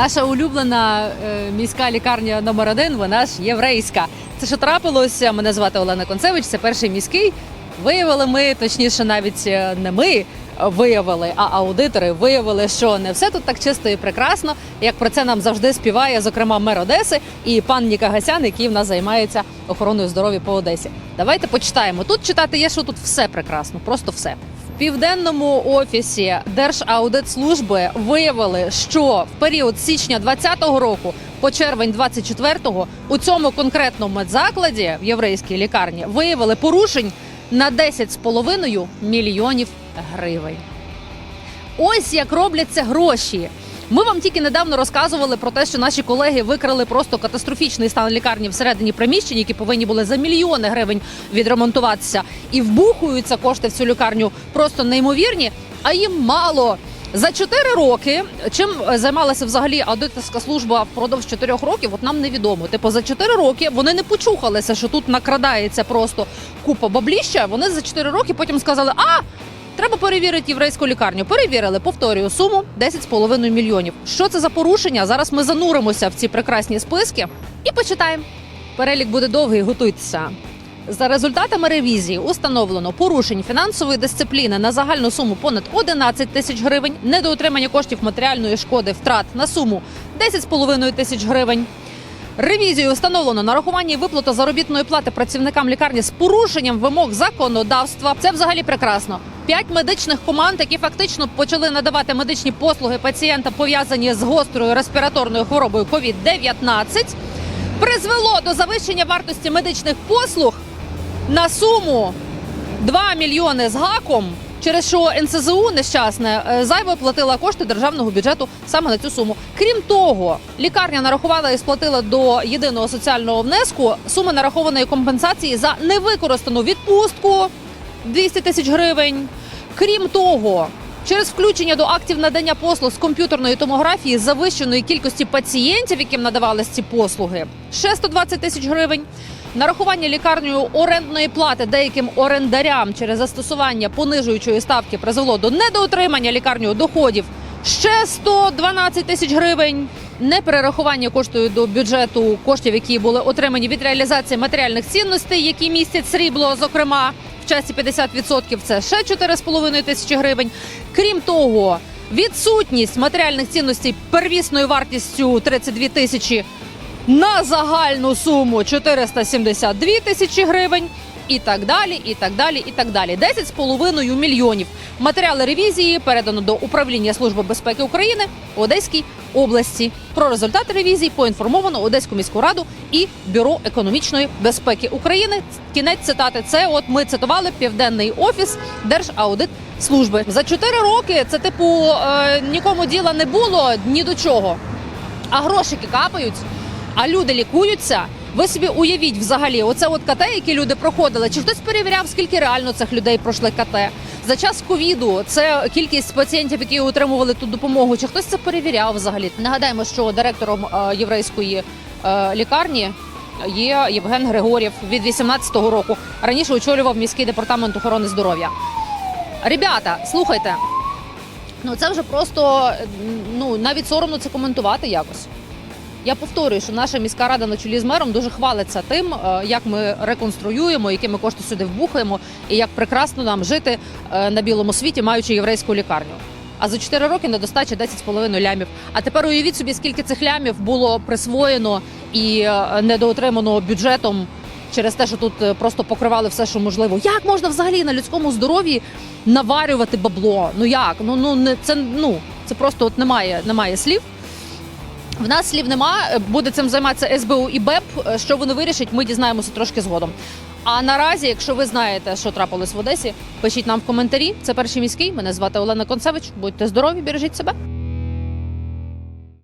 Наша улюблена е, міська лікарня номер один, вона ж єврейська. Це що трапилося? Мене звати Олена Концевич, це перший міський. Виявили ми, точніше, навіть е, не ми виявили, а аудитори виявили, що не все тут так чисто і прекрасно, як про це нам завжди співає, зокрема мер Одеси і пан Ніка Гасян, який в нас займається охороною здоров'я по Одесі. Давайте почитаємо. Тут читати є, що тут все прекрасно, просто все. Південному офісі Держаудитслужби виявили, що в період січня 2020 року по червень 24-го у цьому конкретному медзакладі в єврейській лікарні виявили порушень на 10,5 мільйонів гривень. Ось як робляться гроші. Ми вам тільки недавно розказували про те, що наші колеги викрали просто катастрофічний стан лікарні всередині приміщень, які повинні були за мільйони гривень відремонтуватися, і вбухуються кошти в цю лікарню просто неймовірні, а їм мало. За 4 роки чим займалася взагалі аудиторська служба впродовж 4 років, от нам невідомо. Типу, за 4 роки вони не почухалися, що тут накрадається просто купа бабліща. Вони за 4 роки потім сказали: а Треба перевірити єврейську лікарню. Перевірили, повторюю, суму 10,5 мільйонів. Що це за порушення? Зараз ми зануримося в ці прекрасні списки і почитаємо. Перелік буде довгий, готуйтеся. За результатами ревізії установлено порушень фінансової дисципліни на загальну суму понад 11 тисяч гривень, недоотримання коштів матеріальної шкоди втрат на суму 10,5 тисяч гривень. Ревізією встановлено нарахування і виплата заробітної плати працівникам лікарні з порушенням вимог законодавства. Це взагалі прекрасно. П'ять медичних команд, які фактично почали надавати медичні послуги пацієнтам, пов'язані з гострою респіраторною хворобою COVID-19, призвело до завищення вартості медичних послуг на суму 2 мільйони з гаком. Через що НСЗУ нещасне е, зайво платила кошти державного бюджету саме на цю суму. Крім того, лікарня нарахувала і сплатила до єдиного соціального внеску суми нарахованої компенсації за невикористану відпустку 200 тисяч гривень. Крім того, через включення до актів надання послуг з комп'ютерної томографії завищеної кількості пацієнтів, яким надавалися ці послуги, ще 120 тисяч гривень. Нарахування лікарнею орендної плати деяким орендарям через застосування понижуючої ставки призвело до недоотримання лікарнею доходів ще 112 тисяч гривень. Неперерахування коштою до бюджету коштів, які були отримані від реалізації матеріальних цінностей, які містять срібло, зокрема часі 50%, це ще 4,5 тисячі гривень. Крім того, відсутність матеріальних цінностей первісною вартістю 32 тисячі на загальну суму 472 тисячі гривень. І так далі, і так далі, і так далі. 10,5 мільйонів. Матеріали ревізії передано до управління Служби безпеки України в Одеській області. Про результати ревізії поінформовано Одеську міську раду і Бюро економічної безпеки України. Кінець цитати. Це от ми цитували південний офіс Держаудитслужби. За 4 роки це типу е, нікому діла не було ні до чого. А грошики капають, а люди лікуються. Ви собі уявіть взагалі, оце от КТ, які люди проходили. Чи хтось перевіряв, скільки реально цих людей пройшли КТ? За час ковіду це кількість пацієнтів, які отримували ту допомогу. Чи хтось це перевіряв взагалі? Нагадаємо, що директором е, єврейської е, лікарні є Євген Григорєв від 18-го року. Раніше очолював міський департамент охорони здоров'я. Ребята, слухайте, ну це вже просто ну навіть соромно це коментувати якось. Я повторюю, що наша міська рада на чолі з мером дуже хвалиться тим, е, як ми реконструюємо, які ми кошти сюди вбухаємо, і як прекрасно нам жити е, на білому світі, маючи єврейську лікарню. А за 4 роки недостача 10,5 лямів. А тепер уявіть собі, скільки цих лямів було присвоєно і е, недоотримано бюджетом через те, що тут просто покривали все, що можливо. Як можна взагалі на людському здоров'ї наварювати бабло? Ну як? Ну ну не це ну це просто от немає, немає слів. В нас слів нема. Буде цим займатися СБУ і БЕП. Що вони вирішать, ми дізнаємося трошки згодом. А наразі, якщо ви знаєте, що трапилось в Одесі, пишіть нам в коментарі. Це перший міський. Мене звати Олена Концевич. Будьте здорові, бережіть себе.